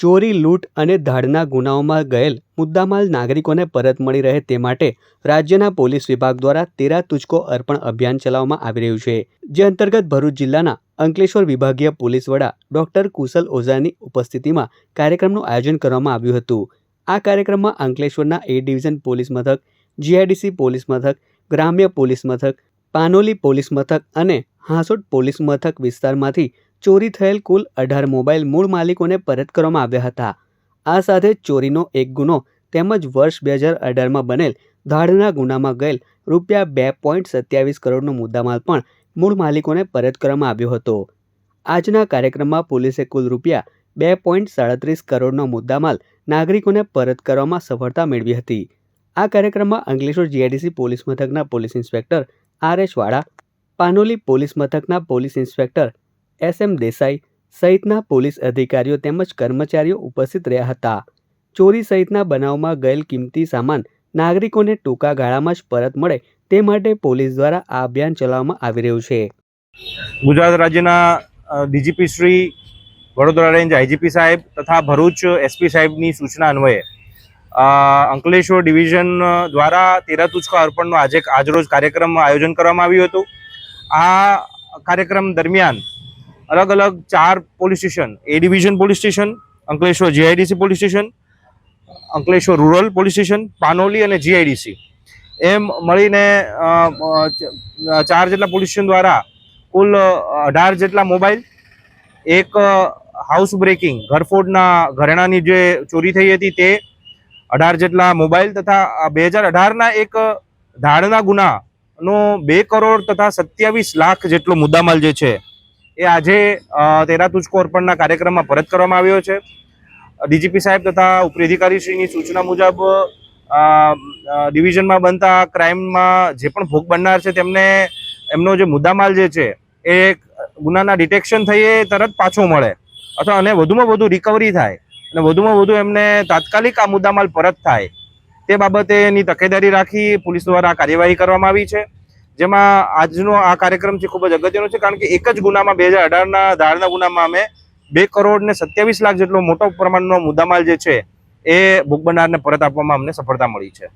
ચોરી, લૂંટ અને ધાડના ગુનાઓમાં ગયેલ મુદ્દામાલ નાગરિકોને પરત મળી રહે તે માટે રાજ્યના પોલીસ વિભાગ દ્વારા તેરા તુચકો અર્પણ અભિયાન ચલાવવામાં આવી રહ્યું છે, જે અંતર્ગત ભરૂચ જિલ્લાના અંકલેશ્વર વિભાગીય પોલીસ વડા ડોક્ટર કુશલ ઓઝાની ઉપસ્થિતિમાં કાર્યક્રમનું આયોજન કરવામાં આવ્યું હતું. આ કાર્યક્રમમાં અંકલેશ્વરના એ ડિવિઝન પોલીસ મથક, જીઆઈડીસી પોલીસ મથક, ગ્રામ્ય પોલીસ મથક, પાનોલી પોલીસ મથક અને હાંસોટ પોલીસ મથક વિસ્તારમાંથી ચોરી થયેલ કુલ અઢાર મોબાઈલ મૂળ માલિકોને પરત કરવામાં આવ્યા હતા. આ સાથે ચોરીનો એક ગુનો તેમજ વર્ષ બે હજાર અઢારમાં બનેલ ધાડના ગુનામાં ગયેલ રૂપિયા બે પોઈન્ટ સત્યાવીસ કરોડનો મુદ્દામાલ પણ મૂળ માલિકોને પરત કરવામાં આવ્યો હતો. આજના કાર્યક્રમમાં પોલીસે કુલ રૂપિયા બે પોઈન્ટ સાડત્રીસ કરોડનો મુદ્દામાલ નાગરિકોને પરત કરવામાં સફળતા મેળવી હતી. આ કાર્યક્રમમાં અંકલેશ્વર જીઆઈડીસી પોલીસ મથકના police inspector R S Vala, Panoli police મથકના police inspector S M Desai સહિતના પોલીસ અધિકારીઓ તેમજ કર્મચારીઓ ઉપસ્થિત રહ્યા હતા. ચોરી સહિતના બનાવમાં ગયેલ કિંમતી સામાન નાગરિકોને ટૂંકા ગાળામાં જ પરત મળે તે માટે પોલીસ દ્વારા આ અભિયાન ચલાવવામાં આવી રહ્યું છે. ગુજરાત રાજ્યના DGP Shri Vadodara range IGP સાહેબ તથા ભરૂચ એસપી સાહેબની સૂચના અન્વયે અંકલેશ્વર ડિવિઝન દ્વારા તેરા તુચકા અર્પણનો આજે, આજરોજ કાર્યક્રમ આયોજન કરવામાં આવ્યું હતું. આ કાર્યક્રમ દરમિયાન અલગ અલગ ચાર police station A division police station, Ankleshwar GIDC police station, Ankleshwar rural police station, Panoli અને જીઆઈડીસી એમ મળીને ચાર જેટલા પોલીસ સ્ટેશન દ્વારા કુલ અઢાર જેટલા મોબાઈલ, એક હાઉસ બ્રેકિંગ ઘરફોડના ઘરેણાની જે ચોરી થઈ હતી તે અઢાર જેટલા મોબાઈલ તથા બે હજાર અઢારના એક ધાડના ગુનાનો બે કરોડ તથા સત્યાવીસ લાખ જેટલો મુદ્દામાલ જે છે એ આજે તેરા તુજ અર્પણના કાર્યક્રમમાં પરત કરવામાં આવ્યો છે. ડીજીપી સાહેબ તથા ઉપરી સૂચના મુજબ ડિવિઝનમાં બનતા ક્રાઇમમાં જે પણ ભોગ બનનાર છે તેમને એમનો જે મુદ્દામાલ જે છે, એ ગુનાના ડિટેક્શન થઈએ તરત પાછો મળે. અથવા અને વધુમાં વધુ રિકવરી થાય અને વધુમાં વધુ એમને તાત્કાલિક આ મુદ્દામાલ પરત થાય. તે બાબતે એની તકેદારી રાખી પોલીસ દ્વારા કાર્યવાહી કરવામાં આવી છે. જેમાં આજનો આ કાર્યક્રમ છે ખૂબ જ અગત્યનો છે, કારણ કે એક જ ગુનામાં બે હજાર અઢારના ધારના ગુનામાં અમે બે કરોડ ને સત્યાવીસ લાખ જેટલો મોટો પ્રમાણનો મુદ્દામાલ જે છે, એ ભૂખ પરત આપવામાં અમને સફળતા મળી છે.